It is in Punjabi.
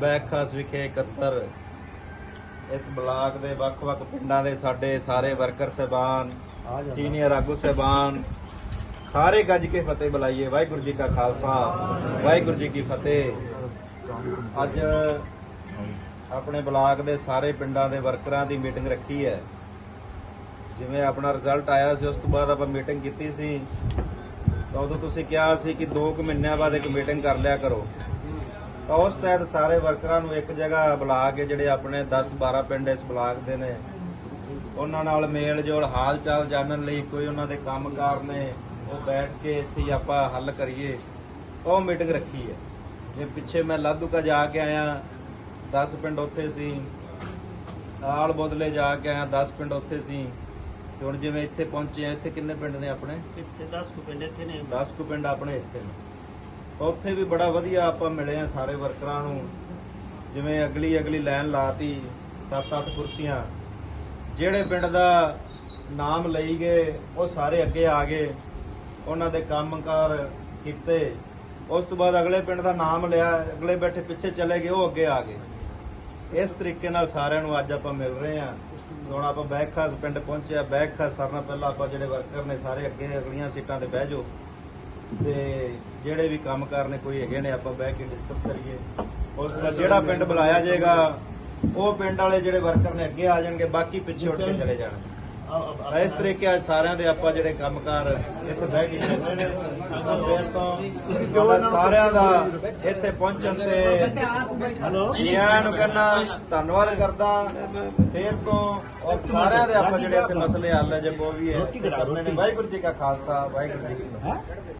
ਬੈਕ ਖਾਸ ਵਿਖੇ 71 ਇਸ ਬਲਾਕ ਦੇ ਵੱਖ-ਵੱਖ ਪਿੰਡਾਂ ਦੇ ਸਾਡੇ ਸਾਰੇ ਵਰਕਰ ਸਹਿਬਾਨ, ਸੀਨੀਅਰ ਆਗੂ ਸਹਿਬਾਨ, ਸਾਰੇ ਗੱਜ ਕੇ ਫਤਿਹ ਬੁਲਾਈਏ। ਵਾਹਿਗੁਰੂ ਜੀ ਕਾ ਖਾਲਸਾ, ਵਾਹਿਗੁਰੂ ਜੀ ਕੀ ਫਤਿਹ। ਅੱਜ ਆਪਣੇ ਬਲਾਕ ਦੇ ਸਾਰੇ ਪਿੰਡਾਂ ਦੇ ਵਰਕਰਾਂ ਦੀ ਮੀਟਿੰਗ ਰੱਖੀ ਹੈ। ਜਿਵੇਂ ਆਪਣਾ ਰਿਜ਼ਲਟ ਆਇਆ ਸੀ, ਉਸ ਤੋਂ ਬਾਅਦ ਆਪਾਂ ਮੀਟਿੰਗ ਕੀਤੀ ਸੀ। ਤਾਂ ਉਦੋਂ ਤੁਸੀਂ ਕਿਹਾ ਸੀ ਕਿ 2 ਕੁ ਮਹੀਨਿਆਂ ਬਾਅਦ ਇੱਕ ਮੀਟਿੰਗ ਕਰ ਲਿਆ ਕਰੋ। ਤਾਂ ਉਸ ਤਹਿਤ ਸਾਰੇ ਵਰਕਰਾਂ ਨੂੰ ਇੱਕ ਜਗ੍ਹਾ ਬੁਲਾ ਕੇ ਜਿਹੜੇ ਆਪਣੇ 10 12 ਪਿੰਡ ਇਸ ਬਲਾਕ ਦੇ ਨੇ, ਉਹਨਾਂ ਨਾਲ ਮੇਲ ਜੋਲ ਹਾਲ ਚਾਲ ਜਾਣਨ ਲਈ ਕੋਈ ਉਹਨਾਂ ਦੇ ਕੰਮਕਾਰ ਨੇ, ਉਹ ਬੈਠ ਕੇ ਇੱਥੇ ਆਪਾਂ ਹੱਲ ਕਰੀਏ। ਉਹ ਮੀਟਿੰਗ ਰੱਖੀ ਹੈ। ਜੇ ਪਿੱਛੇ ਮੈਂ ਲਾਧੂਕਾ ਜਾ ਕੇ ਆਇਆ। 10 ਪਿੰਡ ਉੱਥੇ ਸੀ। ਆਲ ਬਦਲੇ ਜਾ ਕੇ ਆਇਆ 10 ਪਿੰਡ ਉੱਥੇ ਸੀ। ਤੇ ਹੁਣ ਜਿਵੇਂ ਇੱਥੇ ਪਹੁੰਚੇ ਆ ਇੱਥੇ ਕਿੰਨੇ ਪਿੰਡ ਨੇ ਆਪਣੇ? ਇੱਥੇ 10 ਕੁ ਪਿੰਡ ਇੱਥੇ ਨੇ। 10 ਕੁ ਪਿੰਡ ਆਪਣੇ ਇੱਥੇ ਨੇ। ਉੱਥੇ ਵੀ ਬੜਾ ਵਧੀਆ ਆਪਾਂ ਮਿਲੇ ਆ ਸਾਰੇ ਵਰਕਰਾਂ ਨੂੰ। ਜਿਵੇਂ ਅਗਲੀ ਅਗਲੀ ਲਾਈਨ ਲਾਤੀ 7-8 ਕੁਰਸੀਆਂ। ਜਿਹੜੇ ਪਿੰਡ ਦਾ ਨਾਮ ਲਈ ਗਏ ਉਹ ਸਾਰੇ ਅੱਗੇ ਆ ਗਏ। ਉਹਨਾਂ ਦੇ ਕੰਮਕਾਰ ਕੀਤੇ। ਉਸ ਤੋਂ ਬਾਅਦ ਅਗਲੇ ਪਿੰਡ ਦਾ ਨਾਮ ਲਿਆ ਅਗਲੇ ਬੈਠੇ ਪਿੱਛੇ ਚਲੇ ਗਏ ਉਹ ਅੱਗੇ ਆ ਗਏ। ਇਸ ਤਰੀਕੇ ਨਾਲ ਸਾਰਿਆਂ ਨੂੰ ਅੱਜ ਆਪਾਂ ਮਿਲ ਰਹੇ ਆ ਹੁਣ ਆਪਾਂ ਬੈਕ ਖਾਸ ਪਿੰਡ ਪਹੁੰਚਿਆ ਬੈਕ ਖਾਸ ਸਰਨਾ ਪਹਿਲਾਂ ਆਪਾਂ ਜਿਹੜੇ ਵਰਕਰ ਨੇ ਸਾਰੇ ਅੱਗੇ ਅਗਲੀਆਂ ਸੀਟਾਂ ਤੇ ਬਹਿ ਜਾਓ। ਤੇ ਜਿਹੜੇ ਵੀ ਕੰਮ ਕਰਨੇ ਕੋਈ ਹੈਗੇ ਨੇ ਆਪਾਂ ਬਹਿ ਕੇ ਡਿਸਕਸ ਕਰੀਏ। ਉਸ ਬਾਅਦ ਜਿਹੜਾ ਪਿੰਡ ਬੁਲਾਇਆ ਜਾਏਗਾ ਉਹ ਪਿੰਡ ਵਾਲੇ ਜਿਹੜੇ ਵਰਕਰ ਨੇ ਅੱਗੇ ਆ ਜਾਣਗੇ ਬਾਕੀ ਪਿੱਛੇ ਉੱਠ ਕੇ ਚਲੇ ਜਾਣਗੇ। ਇਸ ਤਰੀਕੇ ਅੱਜ ਸਾਰਿਆਂ ਦੇ ਆਪਾਂ ਜਿਹੜੇ ਕੰਮਕਾਰ ਇੱਥੇ ਬਹਿ ਕੇ ਫਿਰ ਤੋਂ ਸਾਰਿਆਂ ਦਾ ਇੱਥੇ ਪਹੁੰਚਣ ਤੇ ਜੀ ਆਇਆਂ ਨੂੰ ਕਹਿੰਦਾ ਧੰਨਵਾਦ ਕਰਦਾ। ਫੇਰ ਤੋਂ ਔਰ ਸਾਰਿਆਂ ਦੇ ਆਪਾਂ ਜਿਹੜੇ ਇੱਥੇ ਮਸਲੇ ਹੱਲ ਹੈ ਜੇ ਕੋ ਵੀ ਹੈ। ਕਰਨੇ ਨੇ ਵਾਹਿਗੁਰੂ ਜੀ ਕਾ ਖਾਲਸਾ ਵਾਹਿਗੁਰੂ ਜੀ ਕੀ ਫਤਿਹ।